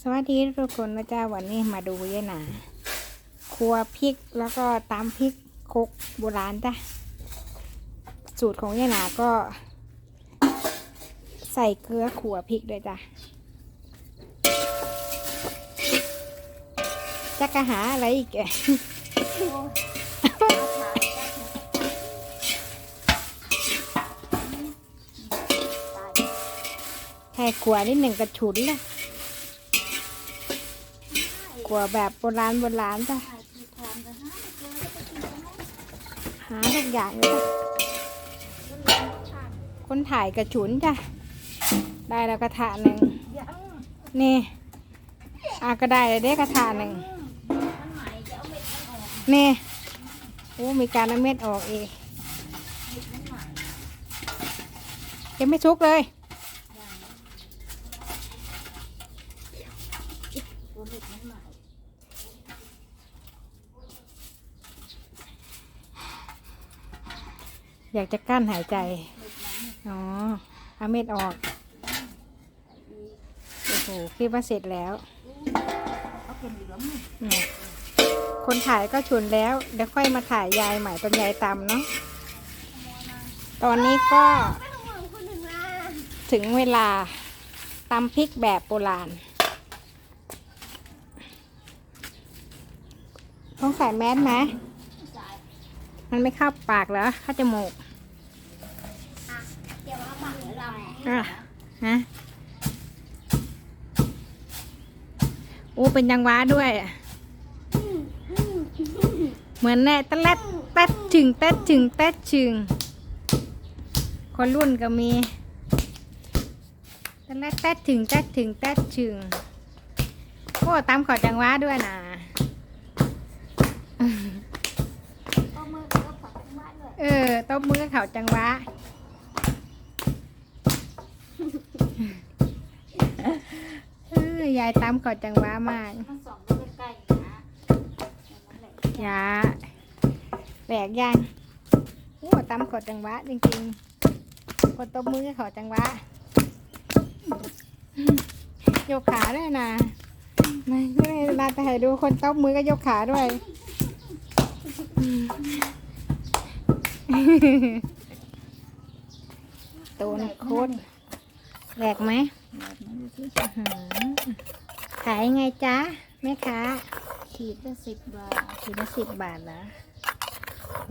สวัสดีทุกคนนะจ๊ะวันนี้มาดูยายหนาครัวพริกแล้วก็ตำพริกคกโบราณจ้ะสูตรของยายหนาก็ ใส่เกลือขัวพริกด้วยจ้ะจะกระหาอะไรอีกแก แค่ขัวนิดหนึ่งกระฉุนเลยขัวแบบโบราณโบราณจ้ะหาทุกอย่างเลยจ้ะคนถ่ายกระฉุนจ้ะ ได้แล้วกระทะหนึ่งนี่อาก็ได้เลยเด้กระทะหนึ่งนี่โอ้มีการเอาเม็ดออกเองยังไม่ชุกเลย อยากจะกั้นหายใจ อ๋อเอาเม็ดออก โอ้โห คิดว่าเสร็จแล้ว คนถ่ายก็ฉุนแล้ว เดี๋ยวค่อยมาถ่ายยายใหม่ตอนยายตำเนาะ ตอนนี้ก็ ถึงเวลาตำพริกแบบโบราณ ต้องใส่แมสไหม มันไม่เข้าปากเหรอเข้าจมูกเดี๋ยวมาปักเราอะฮะโอ้เป็นยังหวะด้วย เหมือนแน่ตะเล็ดแตดจึงแตดจึงแตดจึงคนรุ่นก็มีตะเล็ดแตดถึงแตดถึงแตดจึงโอ้ตามขอจังหวะด้วยนะก็ มือก็ปักบ้านเลยเออตบมือเขาจังหวะ เออยายตามเขอจังหวะมากมันสองก็ใกล้ๆนะนั่นแหละยาแหลกยังโอ้ตามเขอจังหวะจริงๆคนตบมือเขอจังหวะยกขาด้วยนะไม่ไม่ได้นาแต่ให้ดูคนตบมือก็ยกขาด้วย ตูนโคตรแหลกไหมอื้อหือขายไงจ๊ะแม่ค้าขีดละสิบบาทขีดละสิบบาทนะโห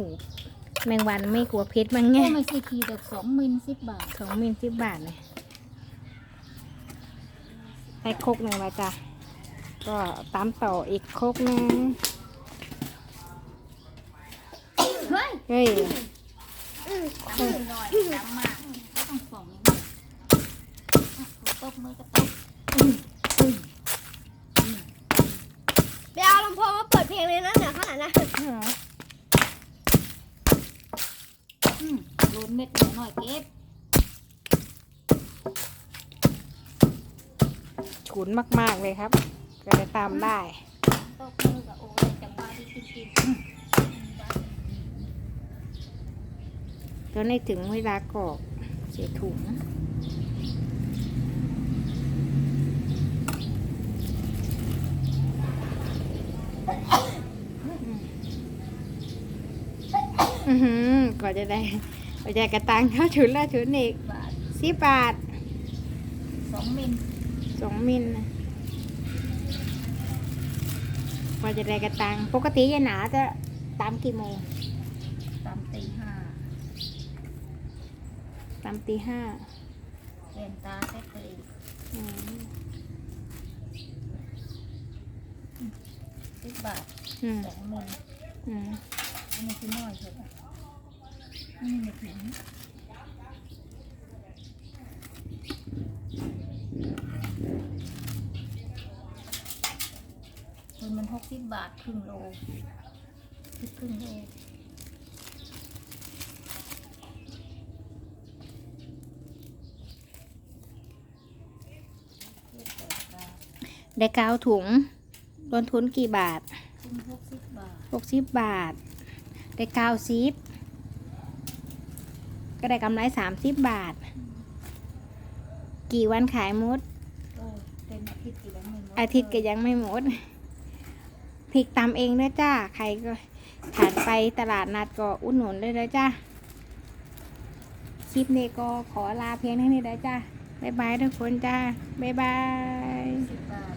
แมงวันไม่กลัวพิษมั้งไงก็ไม่ใช่ขีดแต่สองมิลสิบบาทสองมิลสิบบาทเลยให้โคกหนึ่งมาจ้ะก็ตามต่ออีกโคกหนึ่งเฮ้ย เฮ้ยตำหน่อยตำมากก็ต้องสองตบมือก็ตบเดี๋ยวเอาลำโพงมาเปิดเพลงเลยนะเหนี่ยขนาดนั้นโดนเม็ดหน่อยเก็บฉุนมาก ๆ เลยครับ ก็จะตามได้ตบมือกับโอ้ยจังหวะที่กิน กินก็ในถึงเวลากรอกเสียถุงอือหือกว่าจะได้กว่าจะกระตังเข้าถุนละถุนอีกสิบบาทสองมิลสองมิลนะกว่าจะได้กระตังปกติยายหนาจะตามกี่โมงตามตีห้า ตามตีห้าเล่นตาเซ็ตเลยอืมสิบบาทอืมสองมิลอืมอันนี้คือน้อยสุดอะอันนี้ไม่ถึงคือมันหกสิบบาทครึ่งโลคือครึ่งโล ได้เก้าถุงต้นทุนกี่บาทครึ่งหกสิบบาทหกสิบบาท ได้เก้าสิบก็ได้กำไรสามสิบบาท กี่วันขายหมดก็ทิตย์กี่แล้วไม่หมดอาทิตย์ก็ยังไม่หมดพริกตำเองด้วยจ้า ใครก็ผ่านไปตลาดนัดก็อุดหนุนเลยเลยจ้า คลิปนี้ก็ขอลาเพียงเท่านี้แล้วจ้า บ๊ายบายทุกคนจ้า บ๊ายบายสิบบาท